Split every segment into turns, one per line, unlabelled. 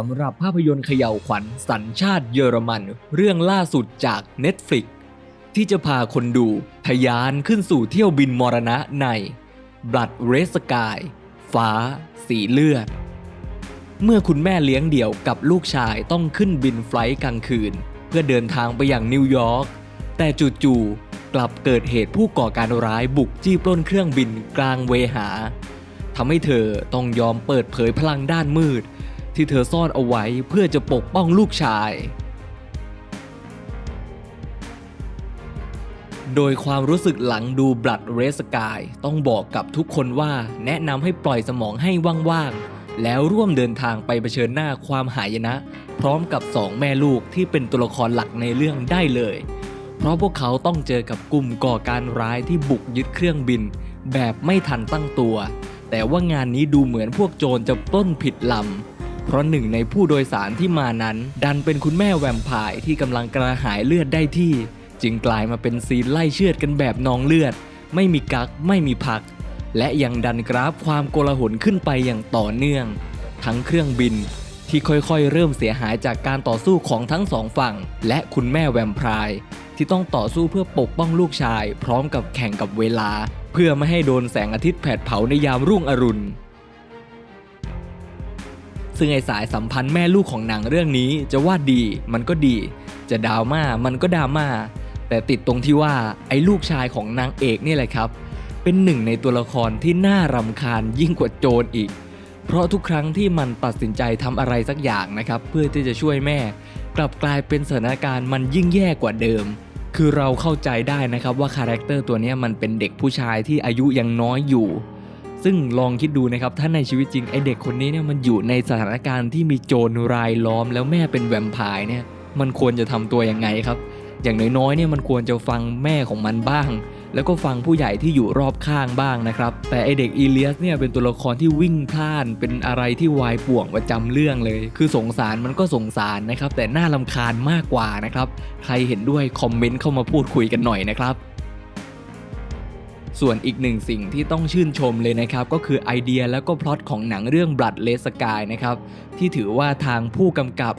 สำหรับภาพยนตร์เขย่าวขวัญสัญชาติเยอรมัน เรื่องล่าสุดจาก Netflix ที่จะพาคนดูทะยานขึ้นสู่เที่ยวบินมรณะใน Blood Red Sky ฟ้า สีเลือด เมื่อคุณแม่เลี้ยงเดี่ยวกับลูกชายต้องขึ้นบินไฟลท์กลางคืน เพื่อเดินทางไปอย่างนิวยอร์กแต่จู่ๆกลับเกิดเหตุผู้ก่อการร้ายบุกจี้ปล้นเครื่องบินกลางเวหาทำให้เธอต้องยอมเปิดเผยพลังด้านมืด ที่เธอซ่อนเอาไว้เพื่อจะปกป้องลูกชาย โดยความรู้สึกหลังดู Blood Red Sky ต้องบอกกับทุกคนว่าแนะนำให้ปล่อยสมองให้ว่างๆ แล้วร่วมเดินทางไปเผชิญหน้าความหายนะ พร้อมกับสองแม่ลูกที่เป็นตัวละครหลักในเรื่องได้เลย เพราะพวกเขาต้องเจอกับกลุ่มก่อการร้ายที่บุกยึดเครื่องบิน แบบไม่ทันตั้งตัวแต่ว่างานนี้ดูเหมือนพวกโจรจะปล้นผิดลำ เพราะหนึ่งในผู้โดยสารที่มานั้น ดันเป็นคุณแม่แวมไพร์ที่กำลังกระหายเลือดได้ที่ จึงกลายมาเป็นซีนไล่เชือดกันแบบนองเลือด ไม่มีกักไม่มีพัก และยังดันกราฟความโกลาหลขึ้นไปอย่างต่อเนื่อง ทั้งเครื่องบินที่ค่อยๆ เริ่มเสียหายจากการต่อสู้ของทั้งสองฝั่ง และคุณแม่แวมไพร์ที่ต้องต่อสู้เพื่อปกป้องลูกชาย พร้อมกับแข่งกับเวลา เพื่อไม่ให้โดนแสงอาทิตย์แผดเผาในยามรุ่งอรุณ ซึ่งไอสายสัมพันธ์แม่ลูกของหนังเรื่องนี้จะว่าดีมันก็ดี จะดราม่ามันก็ดราม่าแต่ติดตรงที่ว่าไอ้ลูกชายของนางเอกนี่แหละครับ เป็นหนึ่งในตัวละครที่น่ารำคาญยิ่งกว่าโจรอีก เพราะทุกครั้งที่มันตัดสินใจทำอะไรสักอย่างนะครับ เพื่อที่จะช่วยแม่ กลับกลายเป็นสถานการณ์มันยิ่งแย่กว่าเดิม คือเราเข้าใจได้นะครับว่าคาแรคเตอร์ตัวนี้มันเป็นเด็กผู้ชายที่อายุยังน้อยอยู่ ซึ่งลองคิดดูนะครับถ้าในชีวิตจริงไอเด็กคนนี้เนี่ยมันอยู่ในสถานการณ์ที่มีโจรรายล้อมแล้วแม่เป็นแวมไพร์เนี่ยมันควรจะทำตัวยังไงครับ อย่างน้อยๆเนี่ยมันควรจะฟังแม่ของมันบ้าง แล้วก็ฟังผู้ใหญ่ที่อยู่รอบข้างบ้างนะครับ แต่ไอเด็กอีเลียสเนี่ยเป็นตัวละครที่วิ่งพล่าน เป็นอะไรที่วายป่วงประจำเรื่องเลย คือสงสารมันก็สงสารนะครับ แต่น่าลำคาญมากกว่านะครับ ใครเห็นด้วยคอมเมนต์เข้ามาพูดคุยกันหน่อยนะครับ ส่วนอีกหนึ่งสิ่งที่ต้องชื่นชมเลยนะครับ ก็คือไอเดียแล้วก็พล็อตของหนังเรื่อง Blood Red Sky นะครับที่ถือว่าทางผู้กำกับ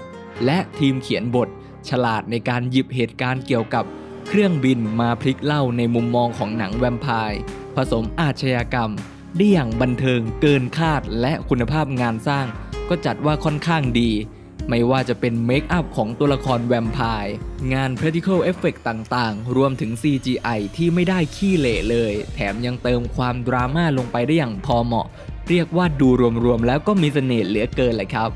และทีมเขียนบท ฉลาดในการหยิบเหตุการณ์เกี่ยวกับเครื่องบินมาพลิกเล่าในมุมมองของหนังแวมไพร์ผสมอาชญากรรม ได้อย่างบันเทิงเกินคาดและคุณภาพงานสร้าง ก็จัดว่าค่อนข้างดี ไม่ว่าจะเป็นเมคอัพของตัวละครแวมไพร์งาน practical effect ต่างๆ รวมถึง CGI ที่ไม่ได้ขี้เหร่เลย แถมยังเติมความดราม่าลงไปได้อย่างพอเหมาะ เรียกว่าดูรวมๆแล้วก็มีเสน่ห์เหลือเกินเลยครับ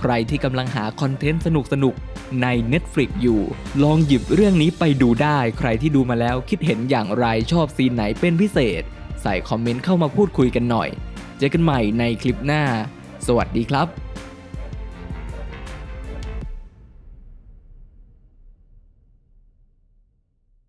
ใครที่กำลังหาคอนเทนต์สนุกๆ ใน Netflix อยู่ ลองหยิบเรื่องนี้ไปดูได้ ใครที่ดูมาแล้วคิดเห็นอย่างไรชอบซีนไหนเป็นพิเศษ ใส่คอมเมนต์เข้ามาพูดคุยกันหน่อย เจอกันใหม่ในคลิปหน้า สวัสดีครับ